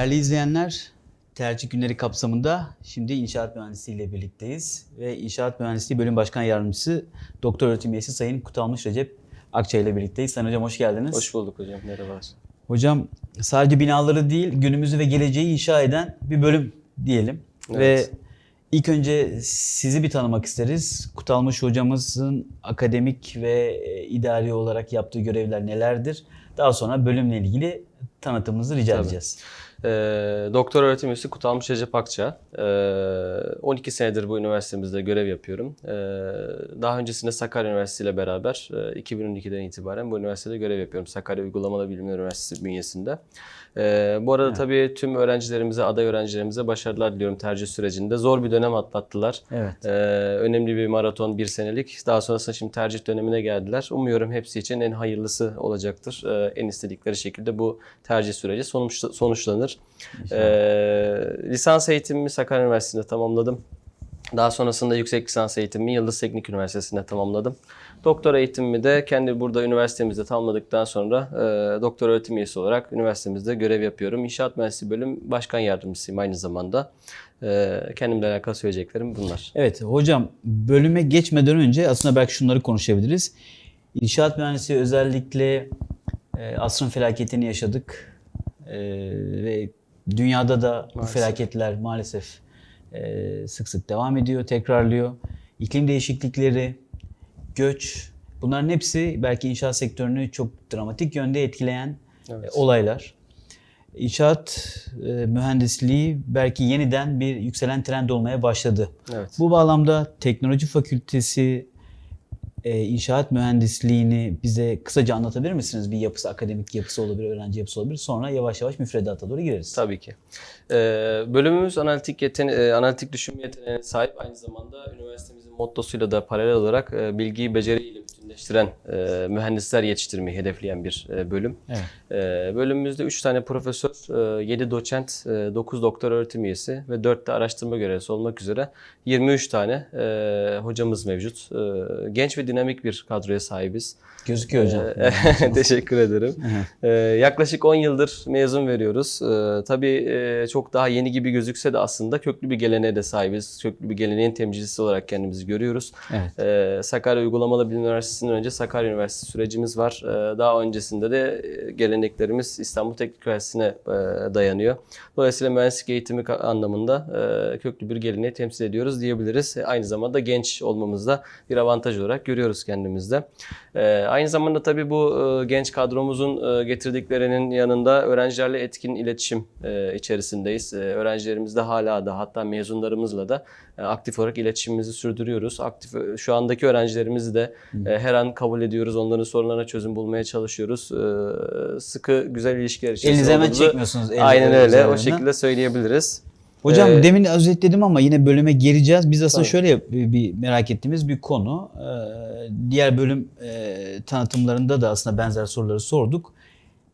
Değerli izleyenler, tercih günleri kapsamında şimdi inşaat mühendisliği ile birlikteyiz. Ve inşaat mühendisliği bölüm başkan yardımcısı doktor öğretim üyesi Sayın Kutalmış Recep Akçay ile birlikteyiz. Sayın hocam hoş geldiniz. Hoş bulduk hocam. Merhabalar. Hocam sadece binaları değil günümüzü ve geleceği inşa eden bir bölüm diyelim. Evet. Ve ilk önce sizi bir tanımak isteriz. Kutalmış hocamızın akademik ve e, idari olarak yaptığı görevler nelerdir? Daha sonra bölümle ilgili tanıtımınızı rica Tabii. edeceğiz. Ee, doktor öğretim üyesi Kutalmış Recep Akça. Ee, 12 senedir bu üniversitemizde görev yapıyorum. Ee, daha öncesinde Sakarya Üniversitesi ile beraber e, 2012'den itibaren bu üniversitede görev yapıyorum. Sakarya Uygulamalı Bilimler Üniversitesi bünyesinde. Ee, bu arada tabii tüm öğrencilerimize, aday öğrencilerimize başarılar diliyorum tercih sürecinde. Zor bir dönem atlattılar. Evet. Ee, önemli bir maraton, bir senelik. Daha sonrasında şimdi tercih dönemine geldiler. Umuyorum hepsi için en hayırlısı olacaktır. Ee, en istedikleri şekilde bu tercih süreci sonuç, sonuçlanır. Ee, lisans eğitimimi Sakarya Üniversitesi'nde tamamladım. Daha sonrasında yüksek lisans eğitimimi Yıldız Teknik Üniversitesi'nde tamamladım. Doktora eğitimimi de kendi burada üniversitemizde tamamladıktan sonra e, doktor öğretim üyesi olarak üniversitemizde görev yapıyorum. İnşaat Mühendisliği Bölüm Başkan Yardımcısıyım aynı zamanda. E, kendimle alakalı söyleyeceklerim bunlar. Evet hocam bölüme geçmeden önce aslında belki şunları konuşabiliriz. İnşaat mühendisliği özellikle e, asrın felaketini yaşadık E, ve dünyada da bu Maalesef. felaketler maalesef e, sık sık devam ediyor, tekrarlıyor. İklim değişiklikleri, göç bunların hepsi belki inşaat sektörünü çok dramatik yönde etkileyen Evet. e, olaylar. İnşaat e, mühendisliği belki yeniden bir yükselen trend olmaya başladı. Evet. Bu bağlamda teknoloji fakültesi e, inşaat mühendisliğini bize kısaca anlatabilir misiniz? Bir yapısı, akademik yapısı olabilir, öğrenci yapısı olabilir. Sonra yavaş yavaş müfredata doğru gireriz. Tabii ki. Ee, bölümümüz analitik yetene e, analitik düşünme yeteneğine sahip aynı zamanda üniversitemizin mottosuyla da paralel olarak e, bilgiyi beceriyle bütünleştiren e, mühendisler yetiştirmeyi hedefleyen bir e, bölüm. Evet. E, bölümümüzde 3 tane profesör, e, 7 doçent, e, 9 doktor öğretim üyesi ve 4 de araştırma görevlisi olmak üzere 23 tane e, hocamız mevcut. E, genç ve dinamik bir kadroya sahibiz. Gözüküyor hocam. Ee, Teşekkür ederim. Ee, yaklaşık 10 yıldır mezun veriyoruz. Ee, tabii e, çok daha yeni gibi gözükse de aslında köklü bir geleneğe de sahibiz. Köklü bir geleneğin temsilcisi olarak kendimizi görüyoruz. Evet. Ee, Sakarya Uygulamalı Bilim Üniversitesi'nden önce Sakarya Üniversitesi sürecimiz var. Ee, daha öncesinde de e, geleneklerimiz İstanbul Teknik Üniversitesi'ne e, dayanıyor. Dolayısıyla mühendislik eğitimi anlamında e, köklü bir geleneği temsil ediyoruz diyebiliriz. Aynı zamanda genç olmamızda bir avantaj olarak görüyoruz kendimizde. Aynı zamanda tabii bu genç kadromuzun getirdiklerinin yanında öğrencilerle etkin iletişim içerisindeyiz. Öğrencilerimizle hala da hatta mezunlarımızla da aktif olarak iletişimimizi sürdürüyoruz. Aktif e, şu andaki öğrencilerimizi de e, her an kabul ediyoruz. Onların sorunlarına çözüm bulmaya çalışıyoruz. E, Sıkı güzel ilişkiler içerisinde Elinizi hemen çekmiyorsunuz. el- Aynen öyle. O üzerinden. şekilde söyleyebiliriz. Hocam Ee, demin özetledim ama yine bölüme gireceğiz. Biz aslında Tabii. şöyle bir, bir merak ettiğimiz bir konu. Ee, diğer bölüm e, tanıtımlarında da aslında benzer soruları sorduk.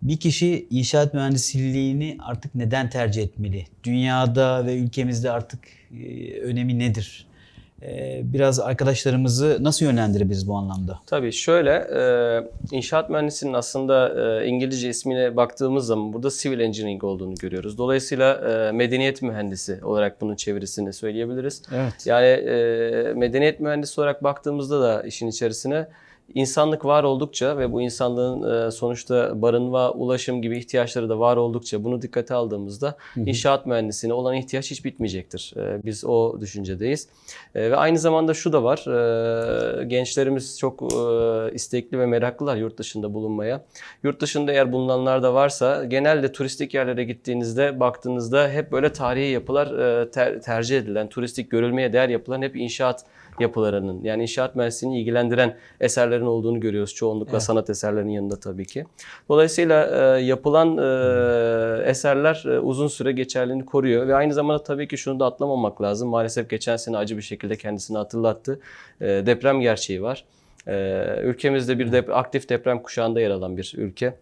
Bir kişi inşaat mühendisliğini artık neden tercih etmeli? Dünyada ve ülkemizde artık e, önemi nedir? Ee, biraz arkadaşlarımızı nasıl yönlendirebiliriz bu anlamda? Tabii şöyle, e, inşaat mühendisinin aslında e, İngilizce ismine baktığımız zaman burada civil engineering olduğunu görüyoruz. Dolayısıyla e, medeniyet mühendisi olarak bunun çevirisini söyleyebiliriz. Evet. Yani e, medeniyet mühendisi olarak baktığımızda da işin içerisine insanlık var oldukça ve bu insanlığın e, sonuçta barınma, ulaşım gibi ihtiyaçları da var oldukça bunu dikkate aldığımızda inşaat mühendisliğine olan ihtiyaç hiç bitmeyecektir. E, biz o düşüncedeyiz. E, ve aynı zamanda şu da var. gençlerimiz çok istekli ve meraklılar yurt dışında bulunmaya. Yurt dışında eğer bulunanlar da varsa genelde turistik yerlere gittiğinizde baktığınızda hep böyle tarihi yapılar ter- tercih edilen, turistik görülmeye değer yapılan hep inşaat yapılarının yani inşaat mühendisliğini ilgilendiren eserlerin olduğunu görüyoruz. Çoğunlukla Evet. sanat eserlerinin yanında tabii ki. Dolayısıyla e, yapılan e, eserler e, uzun süre geçerliliğini koruyor ve aynı zamanda tabii ki şunu da atlamamak lazım. Maalesef geçen sene acı bir şekilde kendisini hatırlattı. E, deprem gerçeği var. E, ülkemizde bir dep- aktif deprem kuşağında yer alan bir ülke.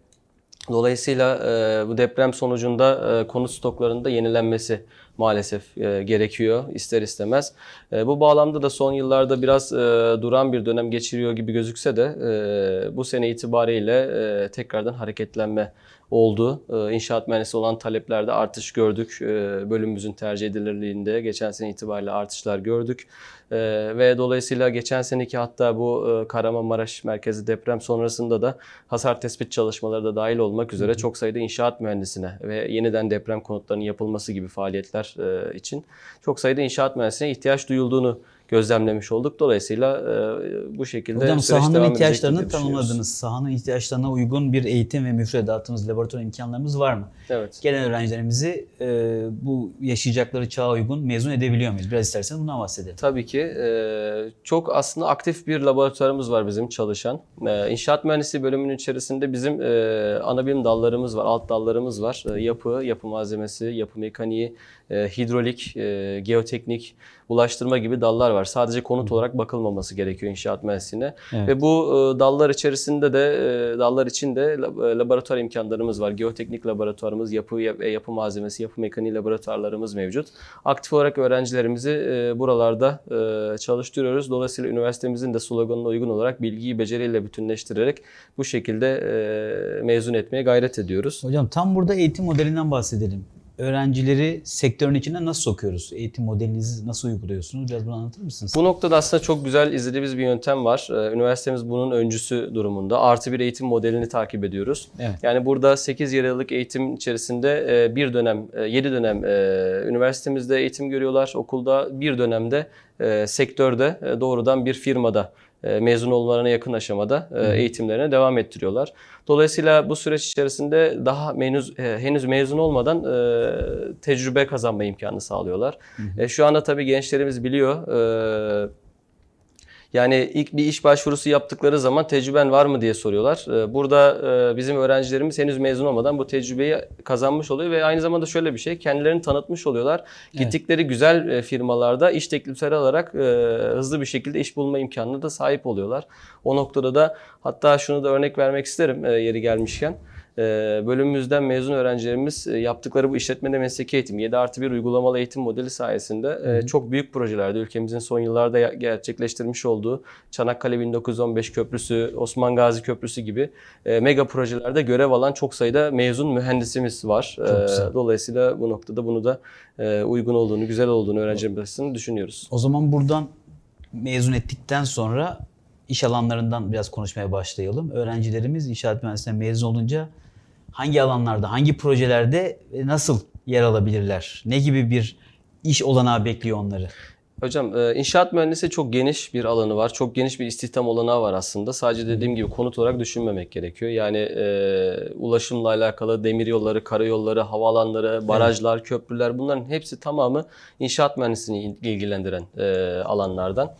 Dolayısıyla e, bu deprem sonucunda e, konut stoklarında yenilenmesi maalesef e, gerekiyor ister istemez. E, bu bağlamda da son yıllarda biraz e, duran bir dönem geçiriyor gibi gözükse de e, bu sene itibariyle e, tekrardan hareketlenme oldu. E, İnşaat mühendisi olan taleplerde artış gördük. E, Bölümümüzün tercih edilirliğinde geçen sene itibariyle artışlar gördük. E, Ve dolayısıyla geçen seneki hatta bu e, Kahramanmaraş merkezi deprem sonrasında da hasar tespit çalışmaları da dahil olmak üzere çok sayıda inşaat mühendisine ve yeniden deprem konutlarının yapılması gibi faaliyetler e, için çok sayıda inşaat mühendisine ihtiyaç duyulduğunu gözlemlemiş olduk. Dolayısıyla e, bu şekilde Hocam süreç sahanın ihtiyaçlarını tanımladınız. Sahanın ihtiyaçlarına uygun bir eğitim ve müfredatımız, laboratuvar imkanlarımız var mı? Evet. Gelen öğrencilerimizi e, bu yaşayacakları çağa uygun mezun edebiliyor muyuz? Biraz isterseniz bundan bahsedelim. Tabii ki. e, çok aslında aktif bir laboratuvarımız var bizim çalışan. E, İnşaat mühendisliği bölümünün içerisinde bizim e, ana bilim dallarımız var, alt dallarımız var. E, yapı, yapı malzemesi, yapı mekaniği, e, hidrolik, e, geoteknik, ulaştırma gibi dallar var. Sadece konut olarak bakılmaması gerekiyor inşaat mühendisliğine. Evet. Ve bu e, dallar içerisinde de e, dallar için de e, laboratuvar imkanlarımız var. Geoteknik laboratuvarımız, yapı yapı malzemesi, yapı mekaniği laboratuvarlarımız mevcut. Aktif olarak öğrencilerimizi buralarda çalıştırıyoruz. Dolayısıyla üniversitemizin de sloganına uygun olarak bilgiyi beceriyle bütünleştirerek bu şekilde mezun etmeye gayret ediyoruz. Hocam tam burada eğitim modelinden bahsedelim. Öğrencileri sektörün içine nasıl sokuyoruz? Eğitim modelinizi nasıl uyguluyorsunuz? Biraz bunu anlatır mısınız? Bu noktada aslında çok güzel izlediğimiz bir yöntem var. Ee, Üniversitemiz bunun öncüsü durumunda. Artı bir eğitim modelini takip ediyoruz. Evet. Yani burada 8 yıllık eğitim içerisinde e, bir dönem, 7 dönem e, üniversitemizde eğitim görüyorlar. Okulda bir dönemde e, sektörde e, doğrudan bir firmada e, mezun olmalarına yakın aşamada e, eğitimlerine devam ettiriyorlar. Dolayısıyla bu süreç içerisinde daha menüz, e, henüz mezun olmadan e, tecrübe kazanma imkanı sağlıyorlar. E, şu anda tabii gençlerimiz biliyor. Yani ilk bir iş başvurusu yaptıkları zaman tecrüben var mı diye soruyorlar. Ee, Burada e, bizim öğrencilerimiz henüz mezun olmadan bu tecrübeyi kazanmış oluyor ve aynı zamanda şöyle bir şey kendilerini tanıtmış oluyorlar. Gittikleri güzel e, firmalarda iş teklifleri alarak e, hızlı bir şekilde iş bulma imkanına da sahip oluyorlar. O noktada da hatta şunu da örnek vermek isterim yeri gelmişken. E, Bölümümüzden mezun öğrencilerimiz e, yaptıkları bu işletmede mesleki eğitim 7 artı 1 uygulamalı eğitim modeli sayesinde e, çok büyük projelerde ülkemizin son yıllarda gerçekleştirmiş olduğu Çanakkale 1915 Köprüsü, Osman Gazi Köprüsü gibi e, mega projelerde görev alan çok sayıda mezun mühendisimiz var. Dolayısıyla bu noktada bunu da uygun olduğunu, güzel olduğunu öğrencilerimiz düşünüyoruz. O zaman buradan mezun ettikten sonra iş alanlarından biraz konuşmaya başlayalım. Öğrencilerimiz inşaat mühendisliğinden mezun olunca hangi alanlarda, hangi projelerde nasıl yer alabilirler? Ne gibi bir iş olanağı bekliyor onları? Hocam e, inşaat mühendisi çok geniş bir alanı var. Çok geniş bir istihdam olanağı var aslında. Sadece dediğim gibi konut olarak düşünmemek gerekiyor. Yani e, ulaşımla alakalı demir yolları, karayolları, havaalanları, barajlar, köprüler bunların hepsi tamamı inşaat mühendisliğini ilgilendiren e, alanlardan.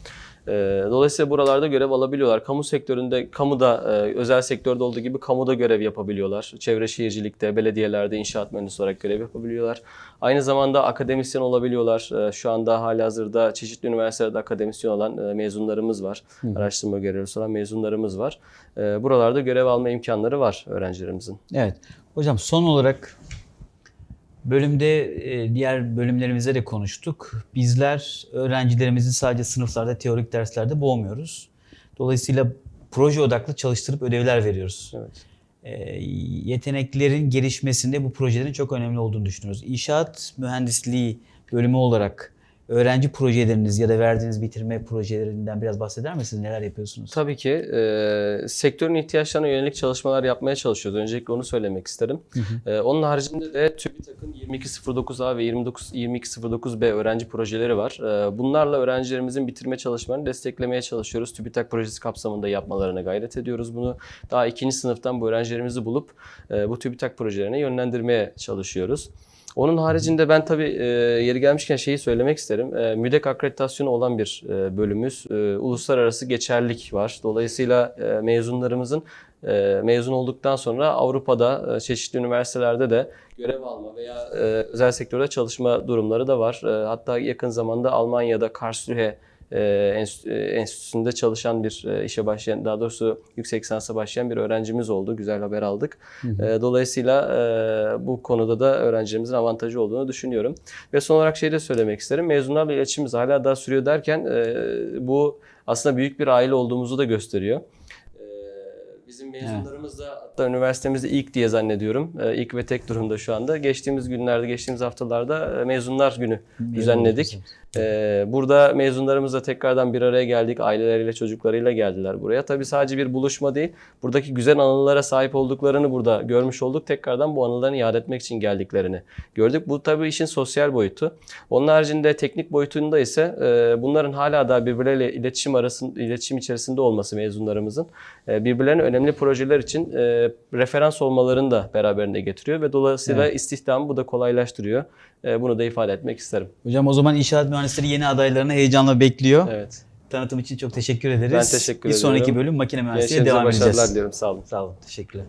E, Dolayısıyla buralarda görev alabiliyorlar. Kamu sektöründe, kamuda, e, özel sektörde olduğu gibi kamuda görev yapabiliyorlar. Çevre şehircilikte, belediyelerde inşaat mühendisi olarak görev yapabiliyorlar. Aynı zamanda akademisyen olabiliyorlar. E, Şu anda halihazırda çeşitli üniversitelerde akademisyen olan e, mezunlarımız var. Araştırma görevlisi olan mezunlarımız var. E, Buralarda görev alma imkanları var öğrencilerimizin. Evet. Hocam son olarak bölümde e, diğer bölümlerimizde de konuştuk. Bizler öğrencilerimizi sadece sınıflarda, teorik derslerde boğmuyoruz. Dolayısıyla proje odaklı çalıştırıp ödevler veriyoruz. Evet. E, yeteneklerin gelişmesinde bu projelerin çok önemli olduğunu düşünüyoruz. İnşaat mühendisliği bölümü olarak öğrenci projeleriniz ya da verdiğiniz bitirme projelerinden biraz bahseder misiniz? Neler yapıyorsunuz? Tabii ki e, sektörün ihtiyaçlarına yönelik çalışmalar yapmaya çalışıyoruz. Öncelikle onu söylemek isterim. E, onun haricinde de TÜBİTAK'ın 2209A ve 29 2209B öğrenci projeleri var. E, bunlarla öğrencilerimizin bitirme çalışmalarını desteklemeye çalışıyoruz. TÜBİTAK projesi kapsamında yapmalarına gayret ediyoruz bunu. Daha ikinci sınıftan bu öğrencilerimizi bulup e, bu TÜBİTAK projelerine yönlendirmeye çalışıyoruz. Onun haricinde ben tabii e, yeri gelmişken şeyi söylemek isterim. E, MÜDEK akreditasyonu olan bir e, bölümümüz. E, uluslararası geçerlilik var. Dolayısıyla e, mezunlarımızın e, mezun olduktan sonra Avrupa'da e, çeşitli üniversitelerde de görev alma veya e, özel sektörde çalışma durumları da var. E, hatta yakın zamanda Almanya'da Karlsruhe enstitüsünde çalışan bir e, işe başlayan, daha doğrusu yüksek lisansa başlayan bir öğrencimiz oldu. Güzel haber aldık. E, Dolayısıyla e, bu konuda da öğrencilerimizin avantajı olduğunu düşünüyorum. Ve son olarak şey de söylemek isterim. Mezunlarla iletişimimiz hala daha sürüyor derken e, bu aslında büyük bir aile olduğumuzu da gösteriyor. E, Bizim mezunlarımız da hatta üniversitemizde ilk diye zannediyorum. İlk ve tek durumda şu anda. Geçtiğimiz günlerde, geçtiğimiz haftalarda e, mezunlar günü düzenledik. Ee, burada mezunlarımızla tekrardan bir araya geldik. Aileleriyle, çocuklarıyla geldiler buraya. Tabii sadece bir buluşma değil. Buradaki güzel anılara sahip olduklarını burada görmüş olduk. Tekrardan bu anılarını yad etmek için geldiklerini gördük. Bu tabii işin sosyal boyutu. Onun haricinde teknik boyutunda ise e, bunların hala da birbirleriyle iletişim arasında iletişim içerisinde olması mezunlarımızın e, birbirlerine önemli projeler için e, referans olmalarını da beraberinde getiriyor ve dolayısıyla istihdamı bu da kolaylaştırıyor. E, bunu da ifade etmek isterim. Hocam o zaman inşaat mühendisleri yeni adaylarını heyecanla bekliyor. Evet. Tanıtım için çok teşekkür ederiz. Ben teşekkür Bir sonraki bölüm makine mühendisliğine devam başarılar edeceğiz. diliyorum. Sağ olun. Sağ olun. Teşekkürler.